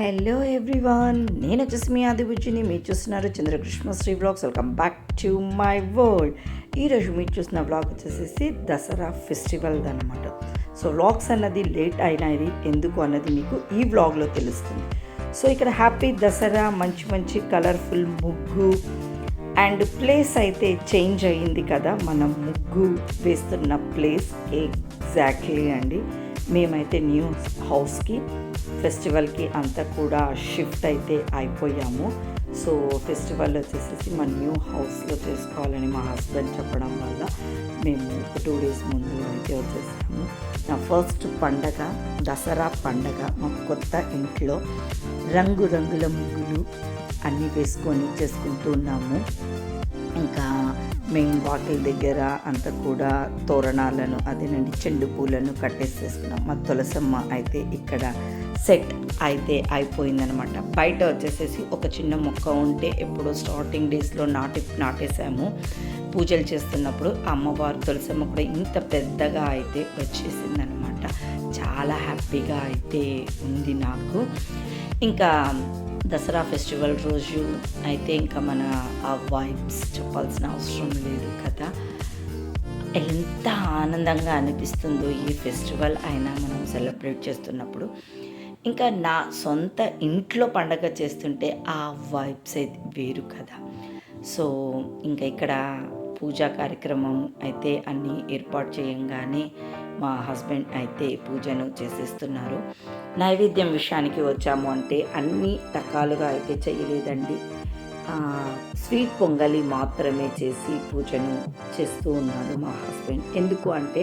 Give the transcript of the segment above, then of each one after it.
Hello everyone నేను వచ్చేసి మీ ఆదిబుజ్జిని. మీరు చూస్తున్నారు Chandrakrishna Sri blogs welcome back to my world ఈరోజు మీరు చూసిన బ్లాగ్ వచ్చేసి దసరా ఫెస్టివల్ అనమాట సో వ్లాగ్స్ అన్నది లేట్ అయినది ఎందుకు అన్నది మీకు ఈ వ్లాగ్లో తెలుస్తుంది. సో ఇక్కడ హ్యాపీ దసరా మంచి మంచి కలర్ఫుల్ ముగ్గు అండ్ ప్లేస్ అయితే చేంజ్ అయ్యింది కదా. మనం ముగ్గు వేస్తున్న ప్లేస్ ఎగ్జాక్ట్లీ అండి. మేమైతే న్యూ హౌస్కి ఫెస్టివల్కి అంతా కూడా షిఫ్ట్ అయితే అయిపోయాము. సో ఫెస్టివల్ వచ్చేసి మా న్యూ హౌస్లో చేసుకోవాలని మా హస్బెండ్ చెప్పడం వల్ల మేము ఒక టూ డేస్ ముందు అయితే వచ్చేసాము. నా ఫస్ట్ పండగ దసరా పండగ మా కొత్త ఇంట్లో రంగురంగుల ముగ్గులు అన్నీ వేసుకొని చేసుకుంటున్నాము ఇంకా మెయిన్ వాకిల్ దగ్గర అంతా కూడా తోరణాలను అదేనండి చెండు పూలను కట్టేసేసుకున్నాం. మా తులసమ్మ అయితే ఇక్కడ సెట్ అయితే అయిపోయిందనమాట. బయట వచ్చేసేసి ఒక చిన్న మొక్క ఉంటే ఎప్పుడో స్టార్టింగ్ డేస్లో నాటి నాటేసాము పూజలు చేస్తున్నప్పుడు అమ్మవారు తులసమ్మ కూడా ఇంత పెద్దగా అయితే వచ్చేసిందనమాట. చాలా హ్యాపీగా అయితే ఉంది నాకు. ఇంకా దసరా ఫెస్టివల్ రోజు అయితే ఇంకా మన ఆ వైబ్స్ చెప్పాల్సిన అవసరం లేదు కదా. ఎంత ఆనందంగా అనిపిస్తుందో ఈ ఫెస్టివల్ అయినా మనం సెలబ్రేట్ చేస్తున్నప్పుడు. ఇంకా నా సొంత ఇంట్లో పండగ చేస్తుంటే ఆ వైబ్స్ అయితే వేరు కదా. సో ఇంకా ఇక్కడ పూజా కార్యక్రమం అయితే అన్నీ ఏర్పాటు చేయంగానే మా హస్బెండ్ అయితే పూజను చేసేస్తున్నారు. నైవేద్యం విషయానికి వచ్చాము అంటే అన్ని రకాలుగా అయితే చేయలేదండి. స్వీట్ పొంగలి మాత్రమే చేసి పూజను చేస్తూ ఉన్నాడు మా హస్బెండ్. ఎందుకు అంటే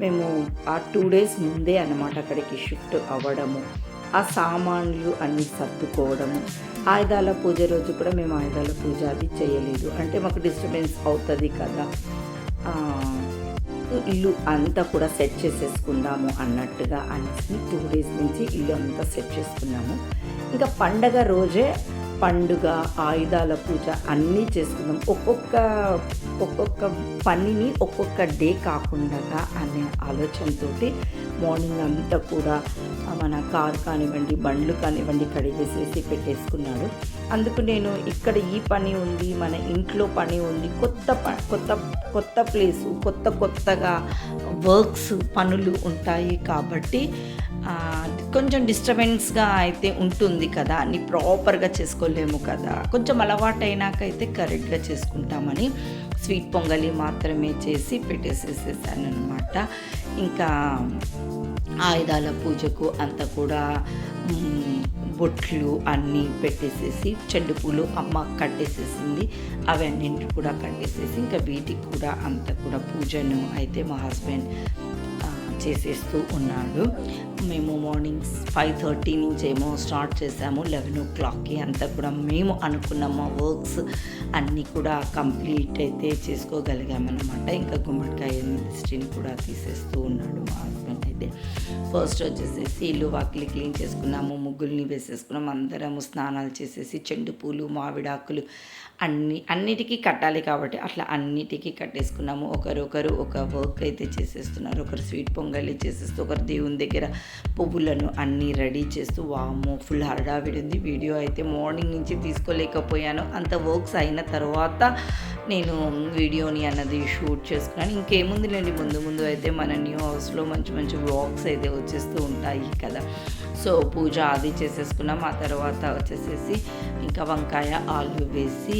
మేము ఆ టూ డేస్ ముందే అన్నమాట అక్కడికి షిఫ్ట్ అవ్వడము. ఆ సామాన్లు అన్నీ సర్దుకోవడము. ఆయుధాల పూజ రోజు కూడా మేము ఆయుధాల పూజ అది చేయలేదు. అంటే మాకు డిస్టర్బెన్స్ అవుతుంది కదా. ఇల్లు అంతా కూడా సెట్ చేసేసుకుందాము అన్నట్టుగా అనేసి టూ డేస్ నుంచి ఇల్లు అంతా సెట్ చేసుకున్నాము. ఇంకా పండగ రోజే పండుగ ఆయుధాల పూజ అన్నీ చేసుకుందాం. ఒక్కొక్క ఒక్కొక్క పనిని ఒక్కొక్క డే కాకుండా అనే ఆలోచనతోటి మార్నింగ్ అంతా కూడా మన కార్ కానివ్వండి బండ్లు కానివ్వండి కడిగేసేసి పెట్టేసుకున్నాడు. అందుకు నేను ఇక్కడ ఈ పని ఉంది మన ఇంట్లో పని ఉంది కొత్త ప కొత్త కొత్త ప్లేసు కొత్త కొత్తగా వర్క్స్ పనులు ఉంటాయి కాబట్టి కొంచెం డిస్టర్బెన్స్గా అయితే ఉంటుంది కదా అన్ని ప్రాపర్గా చేసుకోలేము కదా. కొంచెం అలవాటు అయితే కరెక్ట్గా చేసుకుంటామని స్వీట్ పొంగలి మాత్రమే చేసి పెట్టేసేసేసాను అనమాట ఇంకా ఆయుధాల పూజకు అంతా కూడా బొట్లు అన్నీ పెట్టేసేసి చెండు పూలు అమ్మ కట్టేసేసింది. అవన్నింటి కూడా కట్టేసేసి ఇంకా వీటికి కూడా అంత కూడా పూజను అయితే మా హస్బెండ్ చేసేస్తూ ఉన్నాడు. ఫైవ్ థర్టీ నుంచి ఏమో స్టార్ట్ చేసాము లెవెన్ ఓ క్లాక్కి అంతా కూడా మేము అనుకున్న మా వర్క్స్ అన్నీ కూడా కంప్లీట్ అయితే చేసుకోగలిగామన్నమాట. ఇంకా గుమ్మడికాయ మిస్ట్రీని కూడా తీసేస్తూ ఉన్నాడు మా హస్బెండ్ అయితే. ఫస్ట్ వచ్చేసేసి ఇల్లు వాకిలి క్లీన్ చేసుకున్నాము ముగ్గుల్ని వేసేసుకున్నాము అందరము స్నానాలు చేసేసి చెండు పూలు మామిడాకులు అన్ని అన్నిటికీ కట్టాలి కాబట్టి అట్లా అన్నిటికీ కట్టేసుకున్నాము. ఒకరొకరు ఒక వర్క్ అయితే చేసేస్తున్నారు. ఒకరు స్వీట్ పొంగలి చేసేస్తూ ఒకరు దేవుని దగ్గర పువ్వులను అన్ని రెడీ చేస్తూ వాము ఫుల్ హడావిడి ఉంది. వీడియో అయితే మార్నింగ్ నుంచి తీసుకోలేకపోయాను. అంత వర్క్స్ అయిన తర్వాత నేను వీడియోని అన్నది షూట్ చేసుకున్నాను. ఇంకేముంది లేండి ముందు ముందు అయితే మన న్యూ హౌస్లో మంచి మంచి వ్లాగ్స్ అయితే వచ్చేస్తూ ఉంటాయి కదా. సో పూజ అది చేసేసుకున్నాం. ఆ తర్వాత వచ్చేసేసి ఇంకా వంకాయ ఆలు వేసి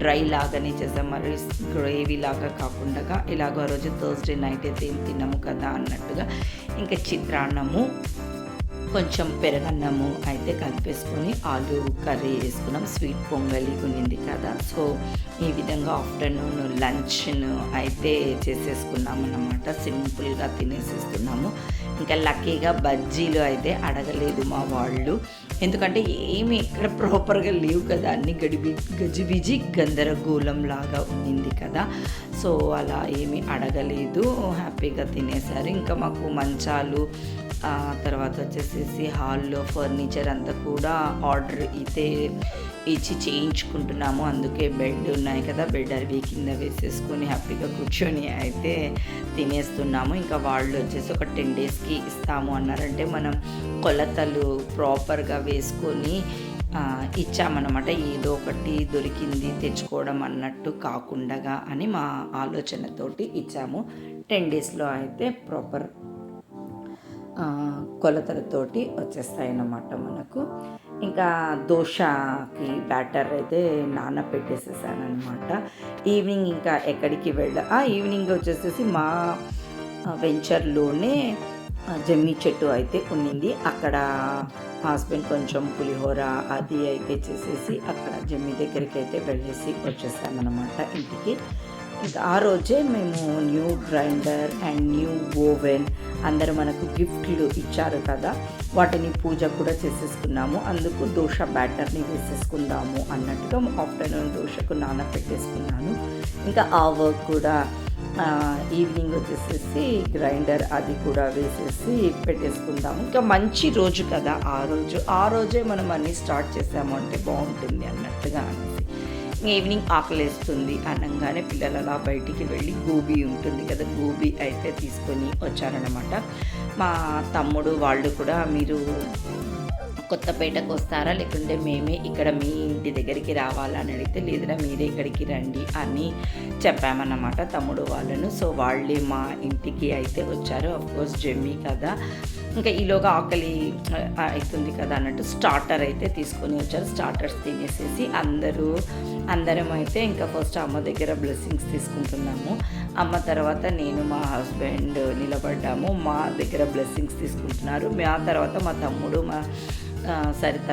డ్రై లాగానే చేసాం. మరి గ్రేవీ లాగా కాకుండా ఇలాగ రోజు థర్స్డే నైట్ అయితే ఏం తిన్నాము కదా అన్నట్టుగా. ఇంకా చిత్రాన్నము కొంచెం పెరగన్నము అయితే కలిపేసుకొని ఆలు కర్రీ వేసుకున్నాం స్వీట్ పొంగలి ఉన్నింది కదా. సో ఈ విధంగా ఆఫ్టర్నూన్ లంచ్ను అయితే చేసేసుకున్నాము అన్నమాట సింపుల్గా తినేసేస్తున్నాము. ఇంకా లక్కీగా బజ్జీలు అయితే అడగలేదు మా వాళ్ళు. ఎందుకంటే ఏమి ఇక్కడ ప్రాపర్గా లేవు కదా. అన్ని గడిబి గజిబిజి గందరగోళం లాగా ఉండింది కదా. సో అలా ఏమీ అడగలేదు. హ్యాపీగా తినేశారు ఇంకా మాకు మంచాలు తర్వాత వచ్చేసేసి హాల్లో ఫర్నిచర్ అంతా కూడా ఆర్డర్ అయితే ఇచ్చి చేయించుకుంటున్నాము. అందుకే బెడ్ ఉన్నాయి కదా బెడ్ అవి కింద వేసేసుకొని హ్యాపీగా కూర్చొని అయితే తినేస్తున్నాము. ఇంకా వాళ్ళు వచ్చేసి ఒక టెన్ డేస్కి ఇస్తాము అన్నారంటే మనం కొలతలు ప్రాపర్గా వేసుకొని ఇచ్చామన్నమాట. ఏదో ఒకటి దొరికింది తెచ్చుకోవడం అన్నట్టు కాకుండా అని మా ఆలోచనతోటి ఇచ్చాము. టెన్ డేస్లో అయితే ప్రాపర్ కొలతలతోటి వచ్చేస్తాయి అన్నమాట మనకు. ఇంకా దోశకి బ్యాటర్ అయితే నానబెట్టేసేసాను అనమాట ఈవినింగ్ ఇంకా ఎక్కడికి వెళ్ళ ఆ ఈవినింగ్ వచ్చేసేసి మా వెంచర్లోనే జమ్మి చెట్టు అయితే ఉన్నింది. అక్కడ హస్బెండ్ కొంచెం పులిహోర అది అయితే చేసేసి అక్కడ జమ్మి దగ్గరికి అయితే వెళ్ళేసి వచ్చేసామన్నమాట ఇంటికి. ఇంకా ఆ రోజే మేము new grinder and new oven అందరూ మనకు గిఫ్ట్లు ఇచ్చారు కదా. వాటిని పూజ కూడా చేసేసుకున్నాము. అందుకు దోశ బ్యాటర్ని వేసేసుకుందాము అన్నట్టుగా ఆఫ్టర్నూన్ దోశకు నానబెట్టేసుకున్నాను ఇంకా ఆ వర్క్ కూడా ఈవినింగ్ వచ్చేసేసి గ్రైండర్ అది కూడా వేసేసి పెట్టేసుకుందాము. ఇంకా మంచి రోజు కదా ఆ రోజు. ఆ రోజే మనం అన్నీ స్టార్ట్ చేసాము అంటే బాగుంటుంది అన్నట్టుగా అనిపిస్తుంది. ఈవినింగ్ ఆకలేస్తుంది అనగానే పిల్లలు అలా బయటికి వెళ్ళి గోబీ ఉంటుంది కదా గోబీ అయితే తీసుకొని వచ్చారనమాట మా తమ్ముడు వాళ్ళు కూడా మీరు కొత్తపేటకు వస్తారా? లేకుంటే మేమే ఇక్కడ మీ ఇంటి దగ్గరికి రావాలా అని అడిగితే లేదురా మీరే ఇక్కడికి రండి అని చెప్పామన్నమాట తమ్ముడు వాళ్ళను. సో వాళ్ళే మా ఇంటికి అయితే వచ్చారు. కోర్స్ జమ్మి కదా. ఇంకా ఈలోగా ఆకలి అవుతుంది కదా అన్నట్టు స్టార్టర్ అయితే తీసుకొని వచ్చారు. స్టార్టర్స్ తినేసేసి అందరూ అందరం అయితే ఇంకా ఫస్ట్ అమ్మ దగ్గర బ్లెస్సింగ్స్ తీసుకుంటున్నాము. అమ్మ తర్వాత నేను మా హస్బెండ్ నిలబడ్డాము. మా దగ్గర బ్లెస్సింగ్స్ తీసుకుంటున్నారు. మా తర్వాత మా తమ్ముడు మా సరిత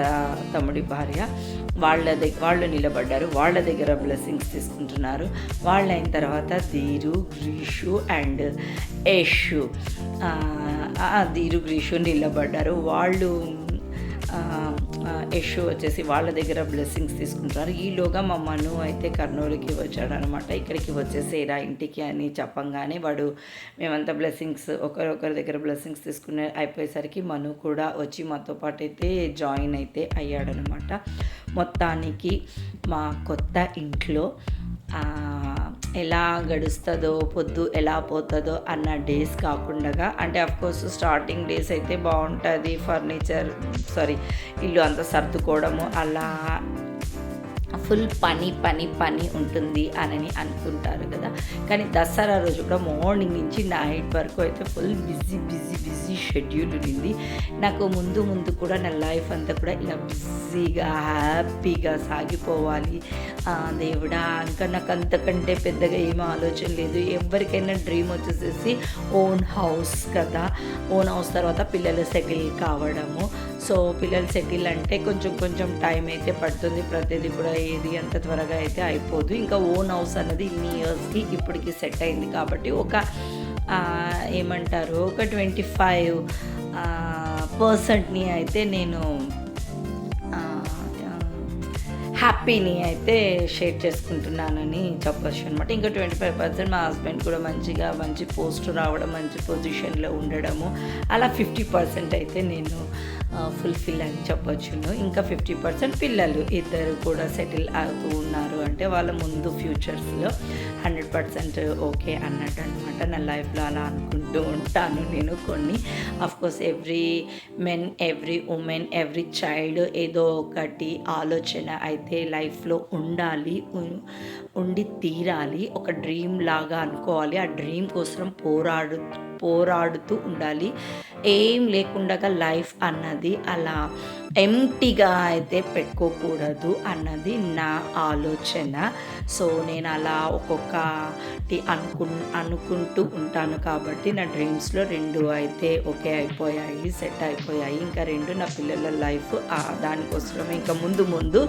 తమ్ముడి భార్య వాళ్ళ దగ్గర వాళ్ళు నిలబడ్డారు. వాళ్ళ దగ్గర బ్లెస్సింగ్స్ తీసుకుంటున్నారు. వాళ్ళ అయిన తర్వాత ధీరు గ్రీషు అండ్ యషు. ధీరు గ్రీషు నిలబడ్డారు. వాళ్ళు యశు వచ్చేసి వాళ్ళ దగ్గర బ్లెస్సింగ్స్ తీసుకుంటారు. ఈలోగా మా మను అయితే కర్నూలుకి వచ్చాడు అనమాట ఇక్కడికి వచ్చేసేరా ఇంటికి అని చెప్పంగానే వాడు మేమంతా బ్లెస్సింగ్స్ ఒకరొకరి దగ్గర బ్లెస్సింగ్స్ తీసుకునే అయిపోయేసరికి మను కూడా వచ్చి మాతో పాటు అయితే జాయిన్ అయితే అయ్యాడనమాట. మొత్తానికి మా కొత్త ఇంట్లో ఆ, ఎలా గడుస్తుందో పొద్దు ఎలా పోతుందో అన్న డేస్ కాకుండా అంటే కోర్స్ స్టార్టింగ్ డేస్ అయితే బాగుంటుంది ఫర్నిచర్ సారీ ఇల్లు అంతా సర్దుకోవడము అలా ఫుల్ పని పని పని ఉంటుంది అని అనుకుంటారు కదా. కానీ దసరా రోజు కూడా మార్నింగ్ నుంచి నైట్ వరకు అయితే full busy busy busy schedule ఉండింది. నాకు ముందు ముందు కూడా నా లైఫ్ అంతా కూడా ఇలా బిజీగా హ్యాపీగా సాగిపోవాలి. దేవుడా ఇంకా నాకు అంతకంటే పెద్దగా ఏం ఆలోచన లేదు. ఎవరికైనా డ్రీమ్ వచ్చేసేసి ఓన్ హౌస్ కదా. ఓన్ హౌస్ తర్వాత పిల్లలు సెటిల్ కావడము. సో పిల్లలు సెటిల్ అంటే కొంచెం కొంచెం టైం అయితే పడుతుంది. ప్రతిదీ కూడా ఏది అంత త్వరగా అయితే అయిపోదు. ఇంకా ఓన్ హౌస్ అన్నది ఇన్ని ఇయర్స్కి ఇప్పటికి సెట్ అయింది కాబట్టి ఒక ఏమంటారు? ఒక ట్వంటీ ఫైవ్ పర్సెంట్ని అయితే నేను హ్యాపీని అయితే షేర్ చేసుకుంటున్నానని చెప్పచ్చు అనమాట ఇంకా ట్వంటీ ఫైవ్ పర్సెంట్ మా హస్బెండ్ కూడా మంచిగా మంచి పోస్ట్ రావడం మంచి పొజిషన్లో ఉండడము అలా ఫిఫ్టీ పర్సెంట్ అయితే నేను ఫుల్ఫిల్ అని చెప్పొచ్చును. ఇంకా ఫిఫ్టీ పర్సెంట్ పిల్లలు ఇద్దరు కూడా సెటిల్ అవుతూ ఉన్నారు. అంటే వాళ్ళ ముందు ఫ్యూచర్స్లో హండ్రెడ్ పర్సెంట్ ఓకే అన్నట్టు అనమాట నా లైఫ్లో అలా అనుకుంటూ ఉంటాను నేను కొన్ని. Course every men every women every child ఏదో ఒకటి ఆలోచన అయితే లైఫ్లో ఉండాలి ఉండి తీరాలి. ఒక డ్రీమ్ లాగా అనుకోవాలి. ఆ డ్రీమ్ కోసం పోరాడు పోరాడుతూ ఉండాలి. ఏం లేకుండా లైఫ్ అన్నది అలా ఎంటీగా అయితే పెట్టుకోకూడదు అన్నది నా ఆలోచన. సో నేను అలా ఒక్కొక్కటి అనుకు అనుకుంటూ ఉంటాను కాబట్టి నా డ్రీమ్స్లో రెండు అయితే ఓకే అయిపోయాయి సెట్ అయిపోయాయి. ఇంకా రెండు నా పిల్లల లైఫ్ దానికోసమే ఇంకా ముందు ముందు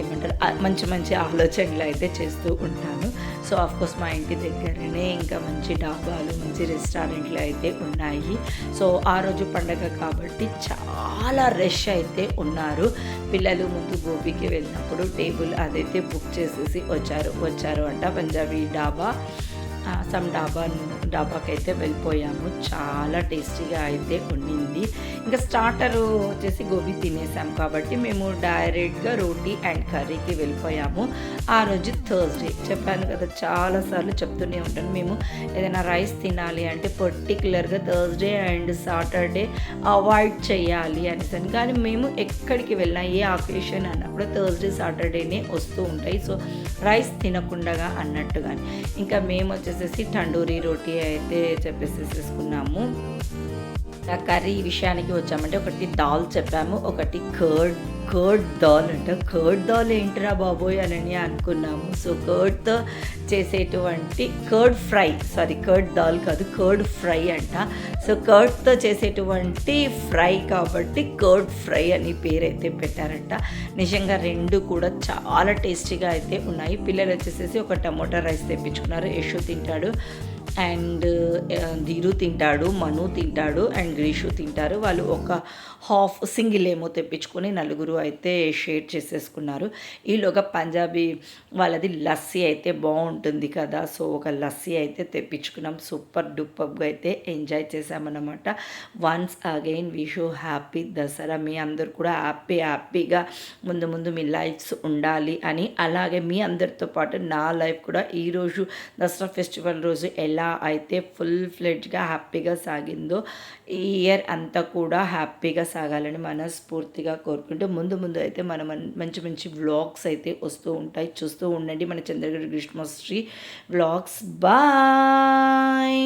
ఏమంటారు మంచి మంచి ఆలోచనలు అయితే చేస్తూ ఉంటాను. సో కోర్స్ మా ఇంటి దగ్గరనే ఇంకా మంచి డాబాలు మంచి రెస్టారెంట్లు అయితే ఉన్నాయి. సో ఆ రోజు పండగ కాబట్టి చాలా చాలా రష్ అయితే ఉన్నారు. పిల్లలు ముందు గోపికి వెళ్ళినప్పుడు టేబుల్ అదైతే బుక్ చేసేసి వచ్చారు. వచ్చారు అంట పంజాబీ డాబా. సమ్ డాబా డాబాకి అయితే వెళ్ళిపోయాము. చాలా టేస్టీగా అయితే ఉండింది. ఇంకా స్టార్టర్ వచ్చేసి గోబీ తినేసాం కాబట్టి మేము డైరెక్ట్గా రోటీ అండ్ కర్రీకి వెళ్ళిపోయాము. ఆ రోజు థర్స్డే చెప్పాను కదా చాలాసార్లు చెప్తూనే ఉంటాను. మేము ఏదైనా రైస్ తినాలి అంటే పర్టికులర్గా థర్స్డే అండ్ సాటర్డే అవాయిడ్ చేయాలి అనేసి కానీ మేము ఎక్కడికి వెళ్ళినా ఏ ఆకేషన్ అన్నప్పుడు థర్స్డే సాటర్డేనే వస్తూ ఉంటాయి. సో రైస్ తినకుండా అన్నట్టు కానీ ఇంకా మేము వచ్చి వచ్చేసేసి తండూరి రోటీ అయితే చెప్పేసేసుకున్నాము ఆ కర్రీ విషయానికి వచ్చామంటే ఒకటి దాల్ చెప్పాము ఒకటి కర్డ్ కర్డ్ దాల్ అంట కర్డ్ దాల్ ఏంటిరా బాబోయ్ అని అనుకున్నాము. సో కర్డ్తో చేసేటువంటి curd fry sorry curd dal కాదు కర్డ్ ఫ్రై అంట. సో కర్డ్తో చేసేటువంటి ఫ్రై కాబట్టి కర్డ్ ఫ్రై అని పేరైతే పెట్టారంట. నిజంగా రెండు కూడా చాలా టేస్టీగా అయితే ఉన్నాయి. పిల్లలు వచ్చేసేసి ఒక టమోటా రైస్ తెప్పించుకున్నారు. యశు తింటాడు. అండ్ ధీరు తింటాడు మను తింటాడు అండ్ గ్రీషు తింటారు. వాళ్ళు ఒక హాఫ్ సింగిల్ ఏమో తెప్పించుకొని నలుగురు అయితే షేర్ చేసేసుకున్నారు. ఈలోగా పంజాబీ వాళ్ళది లస్సీ అయితే బాగుంటుంది కదా సో ఒక లస్సీ అయితే తెప్పించుకున్నాం. సూపర్ డూపర్గా అయితే ఎంజాయ్ చేసామన్నమాట once again wish you happy Dasara. మీ అందరు కూడా హ్యాపీ హ్యాపీగా ముందు ముందు మీ లైఫ్స్ ఉండాలి అని. అలాగే మీ అందరితో పాటు నా లైఫ్ కూడా ఈరోజు దసరా ఫెస్టివల్ రోజు ఎలా అయితే ఫుల్ ఫ్లెడ్జ్గా హ్యాపీగా సాగిందో ఈ ఇయర్ అంతా కూడా హ్యాపీగా సాగాలని మనస్ఫూర్తిగా కోరుకుంటూ ముందు ముందు అయితే మన మంచి మంచి వ్లాగ్స్ అయితే వస్తూ ఉంటాయి. చూస్తూ ఉండండి మన చంద్రగిరి గ్రీష్మశ్రీ వ్లాగ్స్ బాయ్